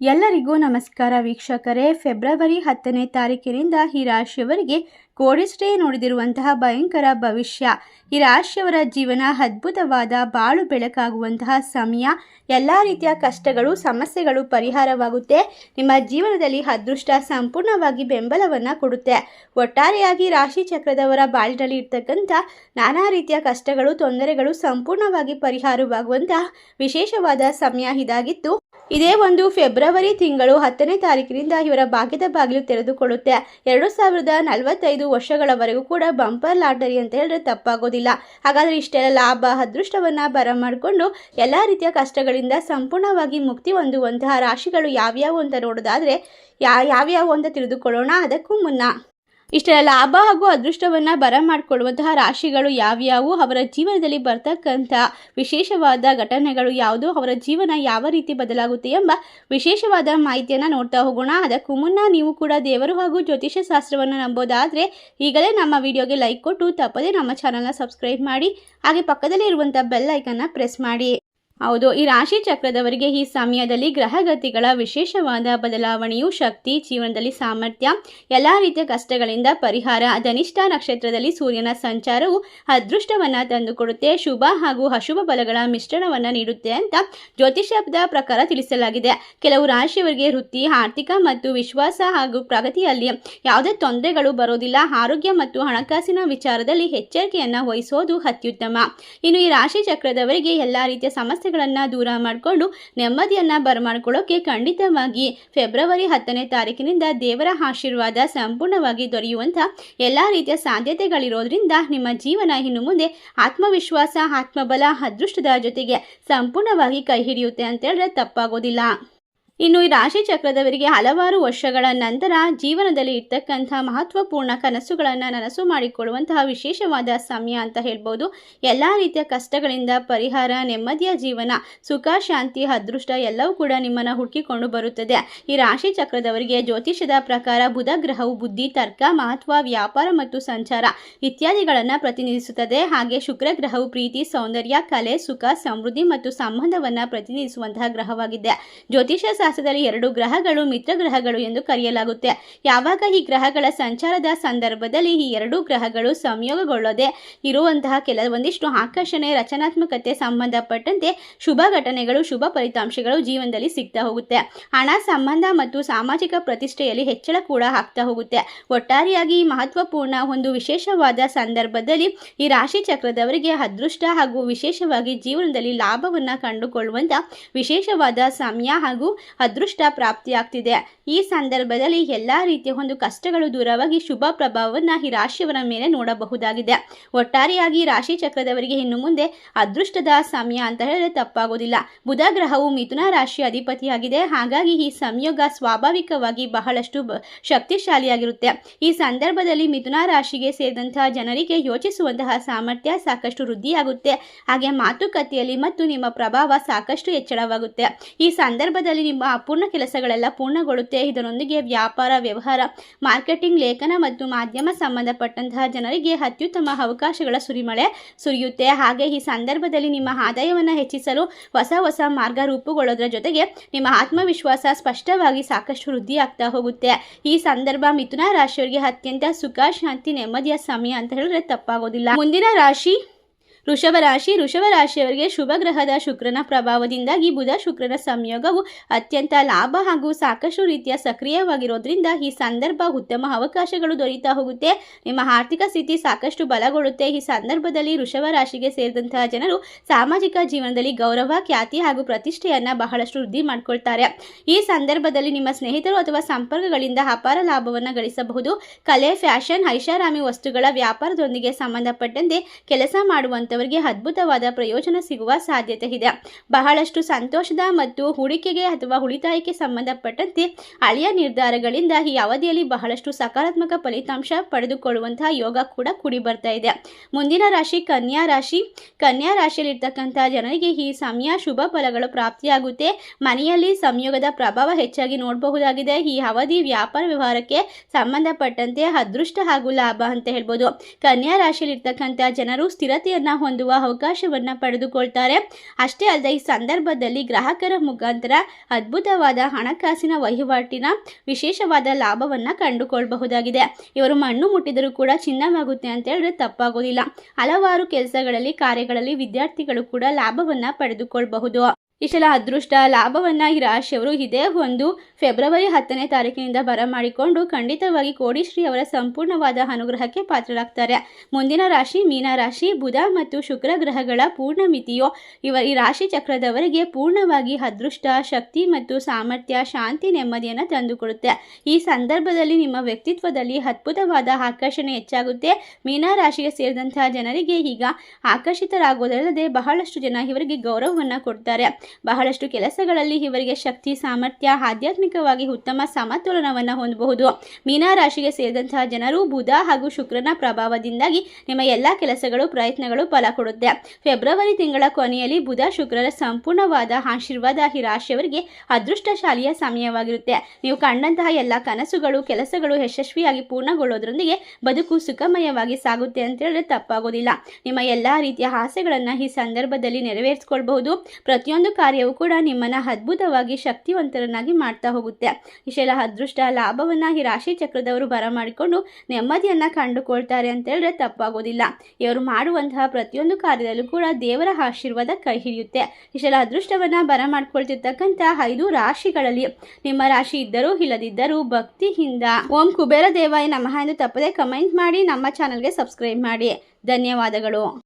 ಎಲ್ಲರಿಗೂ ನಮಸ್ಕಾರ ವೀಕ್ಷಕರೇ. ಫೆಬ್ರವರಿ ಹತ್ತನೇ ತಾರೀಕಿನಿಂದ ಈ ರಾಶಿಯವರಿಗೆ ಕೋಡಿಸ್ಟೇ ನೋಡಿದಿರುವಂತಹ ಭಯಂಕರ ಭವಿಷ್ಯ. ಈ ರಾಶಿಯವರ ಜೀವನ ಅದ್ಭುತವಾದ, ಬಾಳು ಬೆಳಕಾಗುವಂತಹ ಸಮಯ. ಎಲ್ಲ ರೀತಿಯ ಕಷ್ಟಗಳು, ಸಮಸ್ಯೆಗಳು ಪರಿಹಾರವಾಗುತ್ತೆ. ನಿಮ್ಮ ಜೀವನದಲ್ಲಿ ಅದೃಷ್ಟ ಸಂಪೂರ್ಣವಾಗಿ ಬೆಂಬಲವನ್ನು ಕೊಡುತ್ತೆ. ಒಟ್ಟಾರೆಯಾಗಿ ರಾಶಿ ಚಕ್ರದವರ ಬಾಳಿನಲ್ಲಿ ಇರ್ತಕ್ಕಂಥ ನಾನಾ ರೀತಿಯ ಕಷ್ಟಗಳು, ತೊಂದರೆಗಳು ಸಂಪೂರ್ಣವಾಗಿ ಪರಿಹಾರವಾಗುವಂತಹ ವಿಶೇಷವಾದ ಸಮಯ ಇದಾಗಿತ್ತು. ಇದೇ ಒಂದು ಫೆಬ್ರವರಿ ತಿಂಗಳು ಹತ್ತನೇ ತಾರೀಕಿನಿಂದ ಇವರ ಭಾಗ್ಯದ ಬಾಗಿಲು ತೆರೆದುಕೊಳ್ಳುತ್ತೆ. ಎರಡು ಸಾವಿರದ ನಲವತ್ತೈದು ವರ್ಷಗಳವರೆಗೂ ಕೂಡ ಬಂಪರ್ ಲಾಟರಿ ಅಂತ ಹೇಳಿದ್ರೆ ತಪ್ಪಾಗೋದಿಲ್ಲ. ಹಾಗಾದರೆ ಇಷ್ಟೆಲ್ಲ ಲಾಭ, ಅದೃಷ್ಟವನ್ನು ಬರಮಾಡಿಕೊಂಡು ಎಲ್ಲ ರೀತಿಯ ಕಷ್ಟಗಳಿಂದ ಸಂಪೂರ್ಣವಾಗಿ ಮುಕ್ತಿ ಹೊಂದುವಂತಹ ರಾಶಿಗಳು ಯಾವ್ಯಾವು ಅಂತ ನೋಡೋದಾದರೆ ಯಾ, ಯಾವ್ಯಾವು ಅಂತ ತಿಳಿದುಕೊಳ್ಳೋಣ. ಅದಕ್ಕೂ ಮುನ್ನ ಇಷ್ಟೆಲ್ಲ ಲಾಭ ಹಾಗೂ ಅದೃಷ್ಟವನ್ನು ಬರಮಾಡಿಕೊಳ್ಳುವಂತಹ ರಾಶಿಗಳು ಯಾವ್ಯಾವು? ಅವರ ಜೀವನದಲ್ಲಿ ಬರ್ತಕ್ಕಂಥ ವಿಶೇಷವಾದ ಘಟನೆಗಳು ಯಾವುದು? ಅವರ ಜೀವನ ಯಾವ ರೀತಿ ಬದಲಾಗುತ್ತೆ ಎಂಬ ವಿಶೇಷವಾದ ಮಾಹಿತಿಯನ್ನು ನೋಡ್ತಾ ಹೋಗೋಣ. ಅದಕ್ಕೂ ಮುನ್ನ ನೀವು ಕೂಡ ದೇವರು ಹಾಗೂ ಜ್ಯೋತಿಷ್ಯ ಶಾಸ್ತ್ರವನ್ನು ನಂಬೋದಾದರೆ ಈಗಲೇ ನಮ್ಮ ವಿಡಿಯೋಗೆ ಲೈಕ್ ಕೊಟ್ಟು ತಪ್ಪದೇ ನಮ್ಮ ಚಾನಲ್ನ ಸಬ್ಸ್ಕ್ರೈಬ್ ಮಾಡಿ. ಹಾಗೆ ಪಕ್ಕದಲ್ಲಿ ಇರುವಂಥ ಬೆಲ್ ಐಕನ್ನ ಪ್ರೆಸ್ ಮಾಡಿ. ಹೌದು, ಈ ರಾಶಿ ಚಕ್ರದವರಿಗೆ ಈ ಸಮಯದಲ್ಲಿ ಗ್ರಹಗತಿಗಳ ವಿಶೇಷವಾದ ಬದಲಾವಣೆಯು ಶಕ್ತಿ, ಜೀವನದಲ್ಲಿ ಸಾಮರ್ಥ್ಯ, ಎಲ್ಲ ರೀತಿಯ ಕಷ್ಟಗಳಿಂದ ಪರಿಹಾರ ಧನಿಷ್ಠ ನಕ್ಷತ್ರದಲ್ಲಿ ಸೂರ್ಯನ ಸಂಚಾರವು ಅದೃಷ್ಟವನ್ನು ತಂದುಕೊಡುತ್ತೆ, ಶುಭ ಹಾಗೂ ಅಶುಭ ಬಲಗಳ ಮಿಶ್ರಣವನ್ನು ನೀಡುತ್ತೆ ಅಂತ ಜ್ಯೋತಿಷದ ಪ್ರಕಾರ ತಿಳಿಸಲಾಗಿದೆ. ಕೆಲವು ರಾಶಿಯವರಿಗೆ ವೃತ್ತಿ, ಆರ್ಥಿಕ ಮತ್ತು ವಿಶ್ವಾಸ ಹಾಗೂ ಪ್ರಗತಿಯಲ್ಲಿ ಯಾವುದೇ ತೊಂದರೆಗಳು ಬರೋದಿಲ್ಲ. ಆರೋಗ್ಯ ಮತ್ತು ಹಣಕಾಸಿನ ವಿಚಾರದಲ್ಲಿ ಎಚ್ಚರಿಕೆಯನ್ನು ವಹಿಸೋದು ಅತ್ಯುತ್ತಮ. ಇನ್ನು ಈ ರಾಶಿ ಚಕ್ರದವರಿಗೆ ಎಲ್ಲ ರೀತಿಯ ಸಮಸ್ಯೆ ಸಮಸ್ಯೆಗಳನ್ನು ದೂರ ಮಾಡಿಕೊಂಡು ನೆಮ್ಮದಿಯನ್ನು ಬರಮಾಡ್ಕೊಳ್ಳೋಕೆ ಖಂಡಿತವಾಗಿ ಫೆಬ್ರವರಿ ಹತ್ತನೇ ತಾರೀಕಿನಿಂದ ದೇವರ ಆಶೀರ್ವಾದ ಸಂಪೂರ್ಣವಾಗಿ ದೊರೆಯುವಂಥ ಎಲ್ಲ ರೀತಿಯ ಸಾಧ್ಯತೆಗಳಿರೋದ್ರಿಂದ ನಿಮ್ಮ ಜೀವನ ಇನ್ನು ಮುಂದೆ ಆತ್ಮವಿಶ್ವಾಸ, ಆತ್ಮಬಲ, ಅದೃಷ್ಟದ ಜೊತೆಗೆ ಸಂಪೂರ್ಣವಾಗಿ ಕೈ ಹಿಡಿಯುತ್ತೆ ಅಂತ ಹೇಳಿದ್ರೆ ತಪ್ಪಾಗೋದಿಲ್ಲ. ಇನ್ನು ಈ ರಾಶಿ ಚಕ್ರದವರಿಗೆ ಹಲವಾರು ವರ್ಷಗಳ ನಂತರ ಜೀವನದಲ್ಲಿ ಇರ್ತಕ್ಕಂಥ ಮಹತ್ವಪೂರ್ಣ ಕನಸುಗಳನ್ನು ನನಸು ಮಾಡಿಕೊಳ್ಳುವಂತಹ ವಿಶೇಷವಾದ ಸಮಯ ಅಂತ ಹೇಳ್ಬೋದು. ಎಲ್ಲ ರೀತಿಯ ಕಷ್ಟಗಳಿಂದ ಪರಿಹಾರ, ನೆಮ್ಮದಿಯ ಜೀವನ, ಸುಖ, ಶಾಂತಿ, ಅದೃಷ್ಟ ಎಲ್ಲವೂ ಕೂಡ ನಿಮ್ಮನ್ನು ಹುಡುಕಿಕೊಂಡು ಬರುತ್ತದೆ. ಈ ರಾಶಿ ಚಕ್ರದವರಿಗೆ ಜ್ಯೋತಿಷದ ಪ್ರಕಾರ ಬುಧ ಗ್ರಹವು ಬುದ್ಧಿ, ತರ್ಕ, ಮಹತ್ವ, ವ್ಯಾಪಾರ ಮತ್ತು ಸಂಚಾರ ಇತ್ಯಾದಿಗಳನ್ನು ಪ್ರತಿನಿಧಿಸುತ್ತದೆ. ಹಾಗೆ ಶುಕ್ರ ಗ್ರಹವು ಪ್ರೀತಿ, ಸೌಂದರ್ಯ, ಕಲೆ, ಸುಖ, ಸಮೃದ್ಧಿ ಮತ್ತು ಸಂಬಂಧವನ್ನು ಪ್ರತಿನಿಧಿಸುವಂತಹ ಗ್ರಹವಾಗಿದೆ. ಜ್ಯೋತಿಷ ಶಾಸ್ತ್ರದಲ್ಲಿ ಎರಡು ಗ್ರಹಗಳು ಮಿತ್ರ ಗ್ರಹಗಳು ಎಂದು ಕರೆಯಲಾಗುತ್ತೆ. ಯಾವಾಗ ಈ ಗ್ರಹಗಳ ಸಂಚಾರದ ಸಂದರ್ಭದಲ್ಲಿ ಈ ಎರಡೂ ಗ್ರಹಗಳು ಸಂಯೋಗಗೊಳ್ಳದೆ ಇರುವಂತಹ ಕೆಲವೊಂದಿಷ್ಟು ಆಕರ್ಷಣೆ, ರಚನಾತ್ಮಕತೆ ಸಂಬಂಧಪಟ್ಟಂತೆ ಶುಭ ಘಟನೆಗಳು, ಶುಭ ಫಲಿತಾಂಶಗಳು ಜೀವನದಲ್ಲಿ ಸಿಗ್ತಾ ಹೋಗುತ್ತೆ. ಹಣ, ಸಂಬಂಧ ಮತ್ತು ಸಾಮಾಜಿಕ ಪ್ರತಿಷ್ಠೆಯಲ್ಲಿ ಹೆಚ್ಚಳ ಕೂಡ ಆಗ್ತಾ ಹೋಗುತ್ತೆ. ಒಟ್ಟಾರೆಯಾಗಿ ಮಹತ್ವಪೂರ್ಣ ಒಂದು ವಿಶೇಷವಾದ ಸಂದರ್ಭದಲ್ಲಿ ಈ ರಾಶಿ ಚಕ್ರದವರಿಗೆ ಅದೃಷ್ಟ ಹಾಗೂ ವಿಶೇಷವಾಗಿ ಜೀವನದಲ್ಲಿ ಲಾಭವನ್ನು ಕಂಡುಕೊಳ್ಳುವಂಥ ವಿಶೇಷವಾದ ಸಮಯ ಹಾಗೂ ಅದೃಷ್ಟ ಪ್ರಾಪ್ತಿಯಾಗ್ತಿದೆ ಈ ಸಂದರ್ಭದಲ್ಲಿ ಎಲ್ಲ ರೀತಿಯ ಒಂದು ಕಷ್ಟಗಳು ದೂರವಾಗಿ ಶುಭ ಪ್ರಭಾವವನ್ನು ಈ ರಾಶಿಯವರ ಮೇಲೆ ನೋಡಬಹುದಾಗಿದೆ. ಒಟ್ಟಾರೆಯಾಗಿ ರಾಶಿ ಚಕ್ರದವರಿಗೆ ಇನ್ನು ಮುಂದೆ ಅದೃಷ್ಟದ ಸಮಯ ಅಂತ ಹೇಳಿದ್ರೆ ತಪ್ಪಾಗೋದಿಲ್ಲ. ಬುಧ ಗ್ರಹವು ಮಿಥುನ ರಾಶಿ ಅಧಿಪತಿಯಾಗಿದೆ. ಹಾಗಾಗಿ ಈ ಸಂಯೋಗ ಸ್ವಾಭಾವಿಕವಾಗಿ ಬಹಳಷ್ಟು ಶಕ್ತಿಶಾಲಿಯಾಗಿರುತ್ತೆ. ಈ ಸಂದರ್ಭದಲ್ಲಿ ಮಿಥುನ ರಾಶಿಗೆ ಸೇರಿದಂತಹ ಜನರಿಗೆ ಯೋಚಿಸುವಂತಹ ಸಾಮರ್ಥ್ಯ ಸಾಕಷ್ಟು ವೃದ್ಧಿಯಾಗುತ್ತೆ. ಹಾಗೆ ಮಾತುಕತೆಯಲ್ಲಿ ಮತ್ತು ನಿಮ್ಮ ಪ್ರಭಾವ ಸಾಕಷ್ಟು ಹೆಚ್ಚಳವಾಗುತ್ತೆ. ಈ ಸಂದರ್ಭದಲ್ಲಿ ನಿಮ್ಮ ಅಪೂರ್ಣ ಕೆಲಸಗಳೆಲ್ಲ ಪೂರ್ಣಗೊಳ್ಳುತ್ತೆ. ಇದರೊಂದಿಗೆ ವ್ಯಾಪಾರ, ವ್ಯವಹಾರ, ಮಾರ್ಕೆಟಿಂಗ್, ಲೇಖನ ಮತ್ತು ಮಾಧ್ಯಮ ಸಂಬಂಧಪಟ್ಟಂತಹ ಜನರಿಗೆ ಅತ್ಯುತ್ತಮ ಅವಕಾಶಗಳ ಸುರಿಮಳೆ ಸುರಿಯುತ್ತೆ. ಹಾಗೆ ಈ ಸಂದರ್ಭದಲ್ಲಿ ನಿಮ್ಮ ಆದಾಯವನ್ನು ಹೆಚ್ಚಿಸಲು ಹೊಸ ಹೊಸ ಮಾರ್ಗ ರೂಪುಗೊಳ್ಳೋದ್ರ ಜೊತೆಗೆ ನಿಮ್ಮ ಆತ್ಮವಿಶ್ವಾಸ ಸ್ಪಷ್ಟವಾಗಿ ಸಾಕಷ್ಟು ವೃದ್ಧಿಯಾಗ್ತಾ ಹೋಗುತ್ತೆ. ಈ ಸಂದರ್ಭ ಮಿಥುನ ರಾಶಿಯವರಿಗೆ ಅತ್ಯಂತ ಸುಖ, ಶಾಂತಿ, ನೆಮ್ಮದಿಯ ಸಮಯ ಅಂತ ಹೇಳಿದ್ರೆ ತಪ್ಪಾಗೋದಿಲ್ಲ. ಮುಂದಿನ ರಾಶಿ ವೃಷಭ ರಾಶಿ ವೃಷಭ ರಾಶಿಯವರಿಗೆ ಶುಭ ಗ್ರಹದ ಶುಕ್ರನ ಪ್ರಭಾವದಿಂದಾಗಿ ಬುಧ ಶುಕ್ರನ ಸಂಯೋಗವು ಅತ್ಯಂತ ಲಾಭ ಹಾಗೂ ಸಾಕಷ್ಟು ರೀತಿಯ ಸಕ್ರಿಯವಾಗಿರೋದ್ರಿಂದ ಈ ಸಂದರ್ಭ ಉತ್ತಮ ಅವಕಾಶಗಳು ದೊರೀತಾ ಹೋಗುತ್ತೆ. ನಿಮ್ಮ ಆರ್ಥಿಕ ಸ್ಥಿತಿ ಸಾಕಷ್ಟು ಬಲಗೊಳ್ಳುತ್ತೆ. ಈ ಸಂದರ್ಭದಲ್ಲಿ ವೃಷಭ ರಾಶಿಗೆ ಸೇರಿದಂತಹ ಜನರು ಸಾಮಾಜಿಕ ಜೀವನದಲ್ಲಿ ಗೌರವ, ಖ್ಯಾತಿ ಹಾಗೂ ಪ್ರತಿಷ್ಠೆಯನ್ನು ಬಹಳಷ್ಟು ವೃದ್ಧಿ ಮಾಡಿಕೊಳ್ತಾರೆ. ಈ ಸಂದರ್ಭದಲ್ಲಿ ನಿಮ್ಮ ಸ್ನೇಹಿತರು ಅಥವಾ ಸಂಪರ್ಕಗಳಿಂದ ಅಪಾರ ಲಾಭವನ್ನು ಗಳಿಸಬಹುದು. ಕಲೆ, ಫ್ಯಾಷನ್, ಐಷಾರಾಮಿ ವಸ್ತುಗಳ ವ್ಯಾಪಾರದೊಂದಿಗೆ ಸಂಬಂಧಪಟ್ಟಂತೆ ಕೆಲಸ ಮಾಡುವಂಥ ಅವರಿಗೆ ಅದ್ಭುತವಾದ ಪ್ರಯೋಜನ ಸಿಗುವ ಸಾಧ್ಯತೆ ಇದೆ. ಬಹಳಷ್ಟು ಸಂತೋಷದ ಮತ್ತು ಹೂಡಿಕೆಗೆ ಅಥವಾ ಉಳಿತಾಯಕ್ಕೆ ಸಂಬಂಧಪಟ್ಟಂತೆ ಹಳೆಯ ನಿರ್ಧಾರಗಳಿಂದ ಈ ಅವಧಿಯಲ್ಲಿ ಬಹಳಷ್ಟು ಸಕಾರಾತ್ಮಕ ಫಲಿತಾಂಶ ಪಡೆದುಕೊಳ್ಳುವಂತಹ ಯೋಗ ಕೂಡ ಕೂಡಿ ಬರ್ತಾ ಇದೆ. ಮುಂದಿನ ರಾಶಿ ಕನ್ಯಾ ರಾಶಿ. ಕನ್ಯಾ ರಾಶಿಯಲ್ಲಿರ್ತಕ್ಕಂಥ ಜನರಿಗೆ ಈ ಸಮಯ ಶುಭ ಫಲಗಳು ಪ್ರಾಪ್ತಿಯಾಗುತ್ತೆ. ಮನೆಯಲ್ಲಿ ಸಂಯೋಗದ ಪ್ರಭಾವ ಹೆಚ್ಚಾಗಿ ನೋಡಬಹುದಾಗಿದೆ. ಈ ಅವಧಿ ವ್ಯಾಪಾರ ವ್ಯವಹಾರಕ್ಕೆ ಸಂಬಂಧಪಟ್ಟಂತೆ ಅದೃಷ್ಟ ಹಾಗೂ ಲಾಭ ಅಂತ ಹೇಳ್ಬೋದು. ಕನ್ಯಾ ರಾಶಿಯಲ್ಲಿರ್ತಕ್ಕಂಥ ಜನರು ಸ್ಥಿರತೆಯನ್ನು ಹೊಂದುವ ಅವಕಾಶವನ್ನು ಪಡೆದುಕೊಳ್ತಾರೆ. ಅಷ್ಟೇ ಅಲ್ಲದೆ ಈ ಸಂದರ್ಭದಲ್ಲಿ ಗ್ರಾಹಕರ ಮುಖಾಂತರ ಅದ್ಭುತವಾದ ಹಣಕಾಸಿನ ವಹಿವಾಟಿನ ವಿಶೇಷವಾದ ಲಾಭವನ್ನು ಕಂಡುಕೊಳ್ಳಬಹುದಾಗಿದೆ ಇವರು ಮಣ್ಣು ಮುಟ್ಟಿದರೂ ಕೂಡ ಚಿನ್ನವಾಗುತ್ತೆ ಅಂತ ಹೇಳಿದ್ರೆ ತಪ್ಪಾಗೋದಿಲ್ಲ. ಹಲವಾರು ಕೆಲಸಗಳಲ್ಲಿ, ಕಾರ್ಯಗಳಲ್ಲಿ ವಿದ್ಯಾರ್ಥಿಗಳು ಕೂಡ ಲಾಭವನ್ನು ಪಡೆದುಕೊಳ್ಳಬಹುದು ಇಷ್ಟೆಲ್ಲ ಅದೃಷ್ಟ ಲಾಭವನ್ನ ಈ ರಾಶಿಯವರು ಇದೇ ಒಂದು ಫೆಬ್ರವರಿ ಹತ್ತನೇ ತಾರೀಕಿನಿಂದ ಬರಮಾಡಿಕೊಂಡು ಖಂಡಿತವಾಗಿ ಕೋಡಿಶ್ರೀ ಅವರ ಸಂಪೂರ್ಣವಾದ ಅನುಗ್ರಹಕ್ಕೆ ಪಾತ್ರರಾಗ್ತಾರೆ. ಮುಂದಿನ ರಾಶಿ ಮೀನರಾಶಿ ಬುಧ ಮತ್ತು ಶುಕ್ರ ಗ್ರಹಗಳ ಪೂರ್ಣ ಮಿತಿಯು, ಇವ ಈ ರಾಶಿ ಚಕ್ರದವರಿಗೆ ಪೂರ್ಣವಾಗಿ ಅದೃಷ್ಟ, ಶಕ್ತಿ ಮತ್ತು ಸಾಮರ್ಥ್ಯ, ಶಾಂತಿ, ನೆಮ್ಮದಿಯನ್ನು ತಂದುಕೊಡುತ್ತೆ. ಈ ಸಂದರ್ಭದಲ್ಲಿ ನಿಮ್ಮ ವ್ಯಕ್ತಿತ್ವದಲ್ಲಿ ಅದ್ಭುತವಾದ ಆಕರ್ಷಣೆ ಹೆಚ್ಚಾಗುತ್ತೆ. ಮೀನರಾಶಿಗೆ ಸೇರಿದಂತಹ ಜನರಿಗೆ ಈಗ ಆಕರ್ಷಿತರಾಗುವುದಲ್ಲದೆ ಬಹಳಷ್ಟು ಜನ ಇವರಿಗೆ ಗೌರವವನ್ನು ಕೊಡ್ತಾರೆ. ಬಹಳಷ್ಟು ಕೆಲಸಗಳಲ್ಲಿ ಇವರಿಗೆ ಶಕ್ತಿ, ಸಾಮರ್ಥ್ಯ, ಆಧ್ಯಾತ್ಮಿಕವಾಗಿ ಉತ್ತಮ ಸಮತೋಲನವನ್ನು ಹೊಂದಬಹುದು. ಮೀನಾ ರಾಶಿಗೆ ಸೇರಿದಂತಹ ಜನರು ಬುಧ ಹಾಗೂ ಶುಕ್ರನ ಪ್ರಭಾವದಿಂದಾಗಿ ನಿಮ್ಮ ಎಲ್ಲ ಕೆಲಸಗಳು, ಪ್ರಯತ್ನಗಳು ಫಲ ಕೊಡುತ್ತೆ. ಫೆಬ್ರವರಿ ತಿಂಗಳ ಕೊನೆಯಲ್ಲಿ ಬುಧ ಶುಕ್ರರ ಸಂಪೂರ್ಣವಾದ ಆಶೀರ್ವಾದ ಈ ರಾಶಿಯವರಿಗೆ ಅದೃಷ್ಟಶಾಲಿಯ ಸಮಯವಾಗಿರುತ್ತೆ. ನೀವು ಕಂಡಂತಹ ಎಲ್ಲ ಕನಸುಗಳು, ಕೆಲಸಗಳು ಯಶಸ್ವಿಯಾಗಿ ಪೂರ್ಣಗೊಳ್ಳೋದ್ರೊಂದಿಗೆ ಬದುಕು ಸುಖಮಯವಾಗಿ ಸಾಗುತ್ತೆ ಅಂತ ಹೇಳಿದ್ರೆ ತಪ್ಪಾಗೋದಿಲ್ಲ. ನಿಮ್ಮ ಎಲ್ಲ ರೀತಿಯ ಆಸೆಗಳನ್ನು ಈ ಸಂದರ್ಭದಲ್ಲಿ ನೆರವೇರಿಸಿಕೊಳ್ಬಹುದು. ಪ್ರತಿಯೊಂದು ಕಾರ್ಯವು ಕೂಡ ನಿಮ್ಮನ್ನು ಅದ್ಭುತವಾಗಿ ಶಕ್ತಿವಂತರನ್ನಾಗಿ ಮಾಡ್ತಾ ಹೋಗುತ್ತೆ. ಇಷ್ಟೆಲ್ಲ ಅದೃಷ್ಟ ಲಾಭವನ್ನು ಈ ರಾಶಿ ಚಕ್ರದವರು ಬರಮಾಡಿಕೊಂಡು ನೆಮ್ಮದಿಯನ್ನು ಕಂಡುಕೊಳ್ತಾರೆ ಅಂತ ಹೇಳಿದ್ರೆ ತಪ್ಪಾಗೋದಿಲ್ಲ. ಇವರು ಮಾಡುವಂತಹ ಪ್ರತಿಯೊಂದು ಕಾರ್ಯದಲ್ಲೂ ಕೂಡ ದೇವರ ಆಶೀರ್ವಾದ ಕೈ ಹಿಡಿಯುತ್ತೆ. ಇಷ್ಟೆಲ್ಲ ಅದೃಷ್ಟವನ್ನು ಬರಮಾಡ್ಕೊಳ್ತಿರ್ತಕ್ಕಂಥ ಐದು ರಾಶಿಗಳಲ್ಲಿ ನಿಮ್ಮ ರಾಶಿ ಇದ್ದರೂ ಇಲ್ಲದಿದ್ದರೂ ಭಕ್ತಿಯಿಂದ ಓಂ ಕುಬೇರ ದೇವಾಯ ನಮಃ ಎಂದು ತಪ್ಪದೆ ಕಮೆಂಟ್ ಮಾಡಿ ನಮ್ಮ ಚಾನಲ್ಗೆ ಸಬ್ಸ್ಕ್ರೈಬ್ ಮಾಡಿ. ಧನ್ಯವಾದಗಳು.